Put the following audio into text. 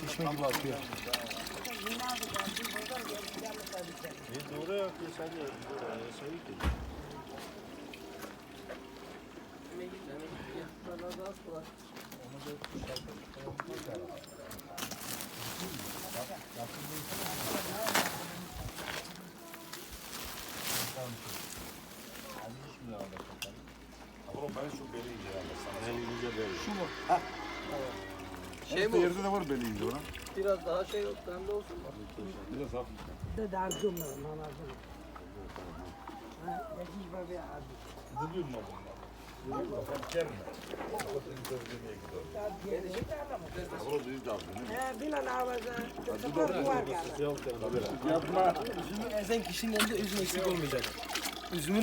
Çeşme gibi akıyor. Oraya akıyor sen de şey ki. Oğlum ben şu beli ince yapmasam. En ince beli. Şu mu? Ha. Evet. Şey bu. Yerde de var beli ince ona. Biraz daha şey yok, bende olsun mu? Biraz hafif. De darcım var, manazım. Ha, geçiş babi abi. Bugün mü bunlar? Yapma. Ezen kişinin elinde üzüm eksik olmayacak. Üzümün